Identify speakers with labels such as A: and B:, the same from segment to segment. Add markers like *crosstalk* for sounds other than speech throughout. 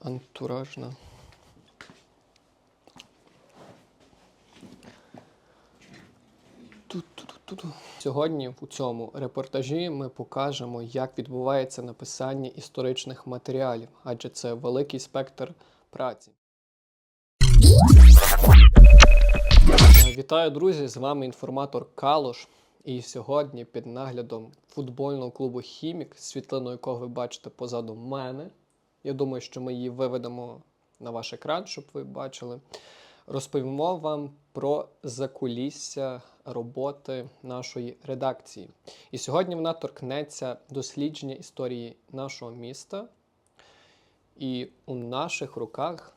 A: антуражна. Сьогодні у цьому репортажі ми покажемо, як відбувається написання історичних матеріалів, адже це великий спектр праці. Вітаю, друзі! З вами інформатор Калош. І сьогодні під наглядом футбольного клубу Хімік, світлину якого ви бачите позаду мене. Я думаю, що ми її виведемо на ваш екран, щоб ви бачили. Розповімо вам про закулісся роботи нашої редакції. І сьогодні вона торкнеться дослідження історії нашого міста. І у наших руках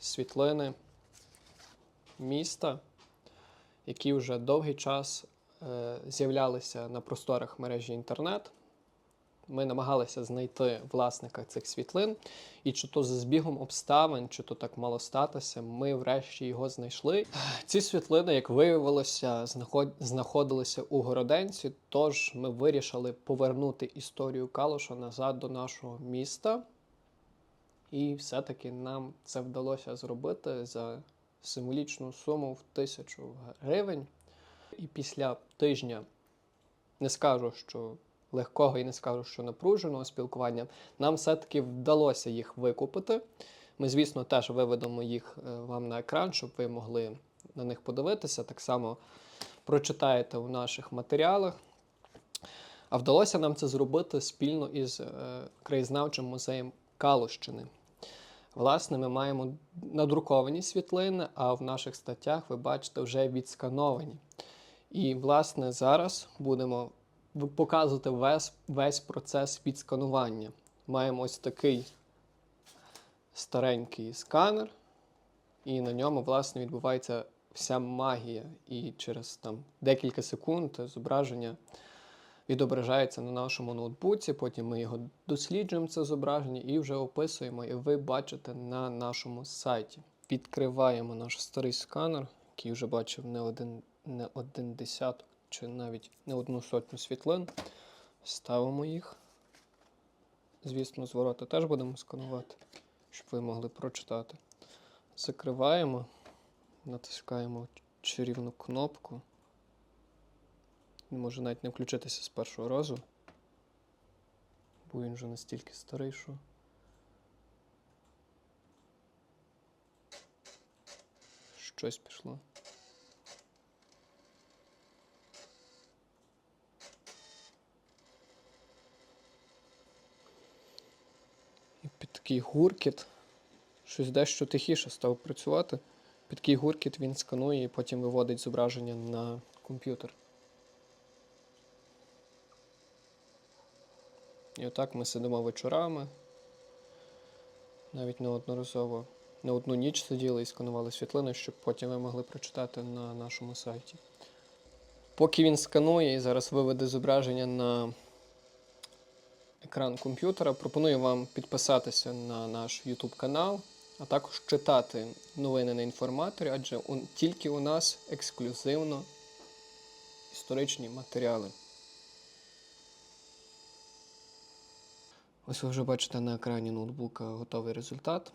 A: світлини міста, які вже довгий час е, з'являлися на просторах мережі інтернет. Ми намагалися знайти власника цих світлин, і чи то за збігом обставин, чи то так мало статися, ми врешті його знайшли. Ці світлини, як виявилося, знаход... знаходилися у Городенці, тож ми вирішили повернути історію Калуша назад до нашого міста. І все-таки нам це вдалося зробити за символічну суму в тисячу гривень. І після тижня не скажу, що легкого і не скажу, що напруженого спілкування, нам все-таки вдалося їх викупити. Ми, звісно, теж виведемо їх е, вам на екран, щоб ви могли на них подивитися. Так само прочитаєте у наших матеріалах. А вдалося нам це зробити спільно із е, краєзнавчим музеєм Калущини. Власне, ми маємо надруковані світлини, а в наших статтях ви бачите вже відскановані. І, власне, зараз будемо показувати весь, весь процес відсканування. Маємо ось такий старенький сканер, і на ньому, власне, відбувається вся магія. І через там, декілька секунд зображення відображається на нашому ноутбуці, потім ми його досліджуємо, це зображення, і вже описуємо, і ви бачите на нашому сайті. Відкриваємо наш старий сканер, який вже бачив не один, не один десяток чи навіть не одну сотню світлин. Ставимо їх. Звісно, звороти теж будемо сканувати, щоб ви могли прочитати. Закриваємо, натискаємо чарівну кнопку. Може навіть не включитися з першого разу. Бо він вже настільки старий, що. Щось пішло. І під такий гуркіт щось дещо тихіше став працювати. Під такий гуркіт він сканує і потім виводить зображення на комп'ютер. І отак ми сидимо вечорами. Навіть неодноразово, не одну ніч сиділи і сканували світлини, щоб потім ви могли прочитати на нашому сайті. Поки він сканує і зараз виведе зображення на екран комп'ютера, пропоную вам підписатися на наш YouTube канал, а також читати новини на інформаторі, адже у- тільки у нас ексклюзивно історичні матеріали. Ось ви вже бачите на екрані ноутбука готовий результат.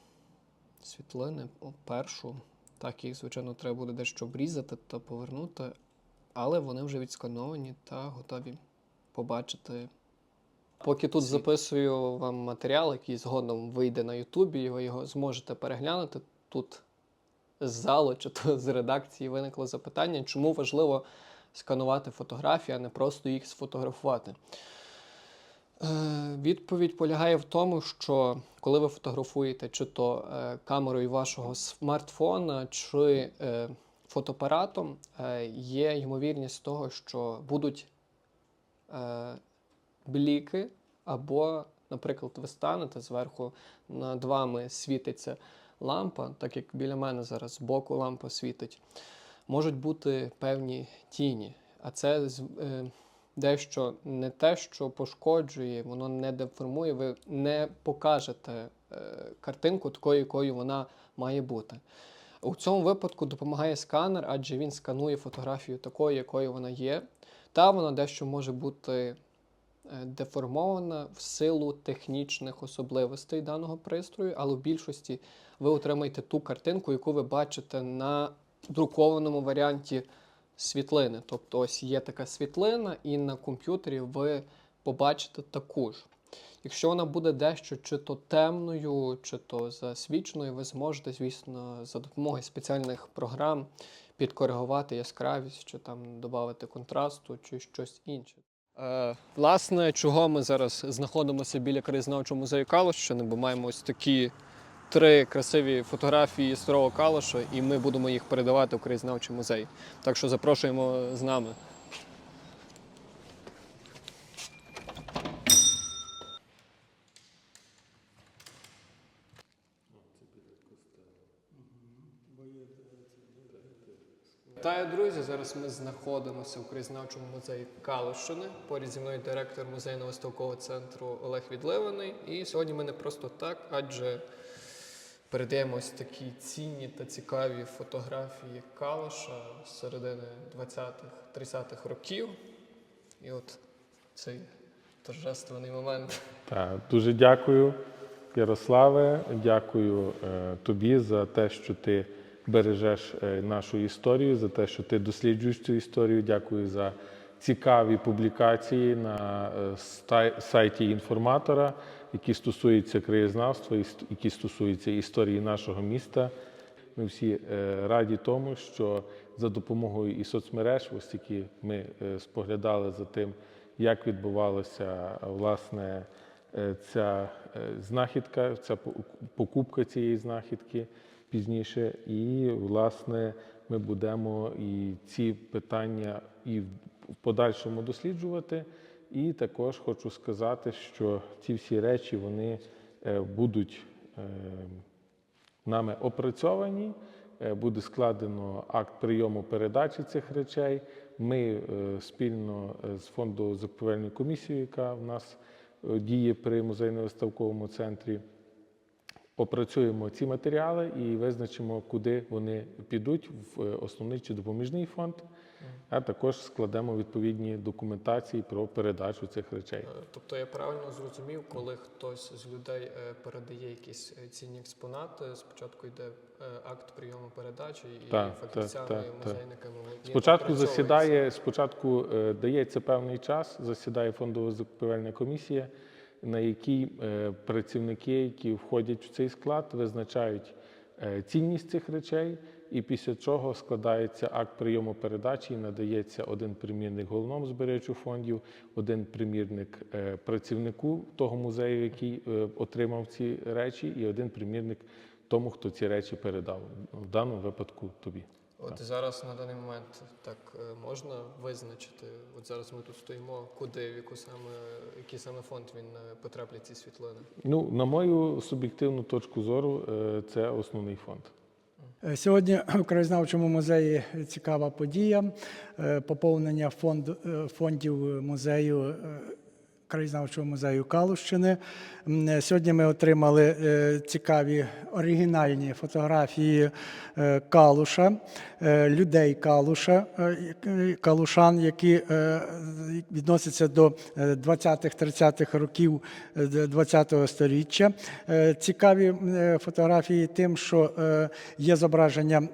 A: Світлини, першу. Так, їх, звичайно, треба буде дещо обрізати та повернути, але вони вже відскановані та готові побачити. Поки тут записую вам матеріал, який згодом вийде на Ютубі, ви його зможете переглянути. Тут з залу чи то з редакції виникло запитання, чому важливо сканувати фотографії, а не просто їх сфотографувати. Е, Відповідь полягає в тому, що коли ви фотографуєте чи то е, камерою вашого смартфона, чи е, фотоапаратом, е, є ймовірність того, що будуть е, бліки, або, наприклад, ви станете зверху над вами світиться лампа, так як біля мене зараз збоку лампа світить, можуть бути певні тіні. А це е, дещо не те, що пошкоджує, воно не деформує, ви не покажете е, картинку такою, якою вона має бути. У цьому випадку допомагає сканер, адже він сканує фотографію такою, якою вона є, та вона дещо може бути деформована в силу технічних особливостей даного пристрою, але в більшості ви отримаєте ту картинку, яку ви бачите на друкованому варіанті світлини. Тобто, ось є така світлина, і на комп'ютері ви побачите таку ж. Якщо вона буде дещо чи то темною, чи то засвіченою, ви зможете, звісно, за допомогою спеціальних програм підкоригувати яскравість, чи там додати контрасту, чи щось інше. Е, власне, чого ми зараз знаходимося біля краєзнавчого музею Калощини, бо маємо ось такі три красиві фотографії старого Калоша, і ми будемо їх передавати в краєзнавчий музей. Так що запрошуємо з нами. Вітаю, друзі! Зараз ми знаходимося у краєзнавчому музеї Калущини. Поряд зі мною директор музейно-виставкового центру Олег Відливаний. І сьогодні ми не просто так, адже передаємо такі цінні та цікаві фотографії Калуша з середини 20-х, 30-х років. І от цей торжественний момент.
B: Так, дуже дякую, Ярославе. Дякую е, тобі за те, що ти бережеш е, нашу історію, за те, що ти досліджуєш цю історію. Дякую за цікаві публікації на е, сайті інформатора, які стосуються краєзнавства, які стосуються історії нашого міста. Ми всі е, раді тому, що за допомогою і соцмереж, ось тільки ми споглядали за тим, як відбувалося власне ця е, знахідка, ця покупка цієї знахідки пізніше. І власне ми будемо і ці питання і в подальшому досліджувати. І також хочу сказати, що ці всі речі вони е, будуть. е, нами опрацьовані. Е, Буде складено акт прийому передачі цих речей. Ми е, спільно е, з фондовою закупівельною комісією, яка в нас е, діє при музейно-виставковому центрі, опрацюємо ці матеріали і визначимо, куди вони підуть в е, основний чи допоміжний фонд, а також складемо відповідні документації про передачу цих речей.
A: Е, Тобто я правильно зрозумів, коли хтось з людей е, передає якісь е, цінні експонати, спочатку йде акт прийому передачі і
B: Так,
A: фахівцями,
B: так, так,
A: музейниками.
B: Спочатку засідає, спочатку дається певний час, засідає фондова закупівельна комісія, на якій працівники, які входять в цей склад, визначають цінність цих речей, і після чого складається акт прийому передачі і надається один примірник головному зберігачу фондів, один примірник е, працівнику того музею, який е, отримав ці речі, і один примірник тому, хто ці речі передав. В даному випадку тобі.
A: От зараз на даний момент так е, можна визначити. От зараз ми тут стоїмо, куди, в яку саме, який саме фонд він потраплять ці світлини.
B: Ну, на мою суб'єктивну точку зору, це основний фонд.
C: Е, Сьогодні в *clears throat* краєзнавчому музеї цікава подія е, поповнення е, фондів музею. Краєзнавчого музею Калущини. Е, Сьогодні ми отримали е, цікаві оригінальні фотографії е, Калуша, людей Калуша, калушан, які відносяться до е, 20-30-х років е, 20-го сторіччя. Е, Цікаві фотографії тим, що є зображення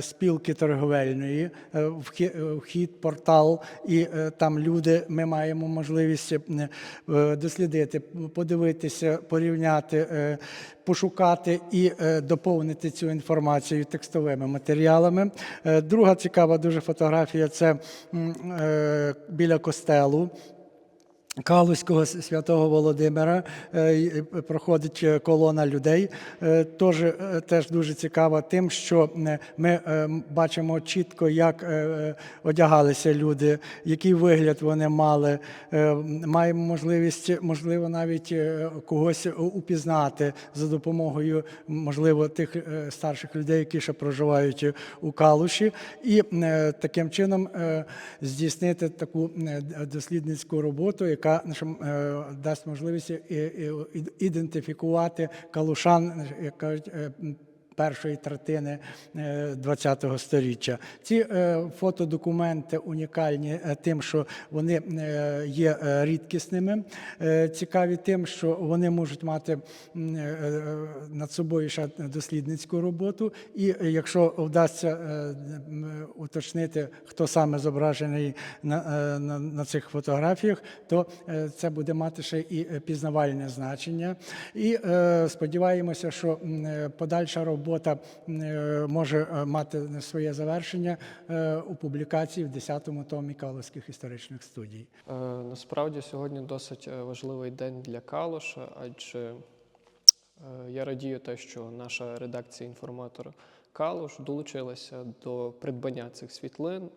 C: спілки торговельної, вхі- вхід, портал, і там люди. Ми маємо можливість дослідити, подивитися, порівняти, е, пошукати і е, доповнити цю інформацію текстовими матеріалами. Е, Друга цікава дуже фотографія це е, біля костелу. Калузького святого Володимира е, проходить е, колона людей. Е, Тож, е, теж дуже цікаво тим, що ми бачимо чітко, як одягалися люди, який вигляд вони мали. Маємо можливість, можливо, навіть когось упізнати за допомогою, можливо, тих старших людей, які ще проживають у Калуші, і таким чином здійснити таку дослідницьку роботу, яка нашим, е, дасть можливість ідентифікувати калушан, як кажуть, е, першої третини ХХ століття. Ці е, фотодокументи унікальні е, тим, що вони е, є е, рідкісними, е, цікаві тим, що вони можуть мати е, е, над собою ще дослідницьку роботу. І е, якщо вдасться е, уточнити, хто саме зображений на, е, на, на цих фотографіях, то е, це буде мати ще і е, пізнавальне значення. І е, сподіваємося, що е, подальша робота м, е, може е, мати своє завершення е, у публікації в 10-му томі Каловських історичних студій.
A: Насправді сьогодні досить важливий день для Калуша, адже я радію те, що наша редакція інформатор Калуш долучилася до придбання цих світлин.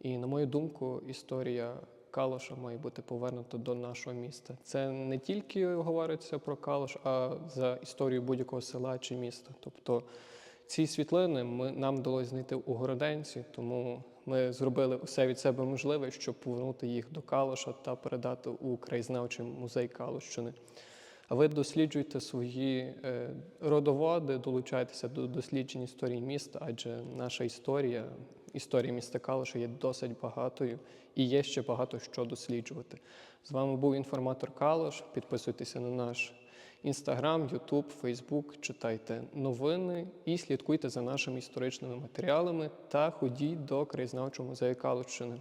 A: І, на мою думку, історія Калуша має бути повернута до нашого міста. Це не тільки говориться про Калуш, а за історію будь-якого села чи міста. Тобто ці світлини ми, нам вдалося знайти у Городенці, тому ми зробили усе від себе можливе, щоб повернути їх до Калуша та передати у краєзнавчий музей Калущини. А ви досліджуйте свої е, родоводи, долучайтеся до досліджень історії міста, адже наша історія, історія міста Калиша є досить багатою і є ще багато що досліджувати. З вами був інформатор Калош. Підписуйтеся на наш інстаграм, Ютуб, Фейсбук, читайте новини і слідкуйте за нашими історичними матеріалами та ходіть до краєзнавчого музею Калущини.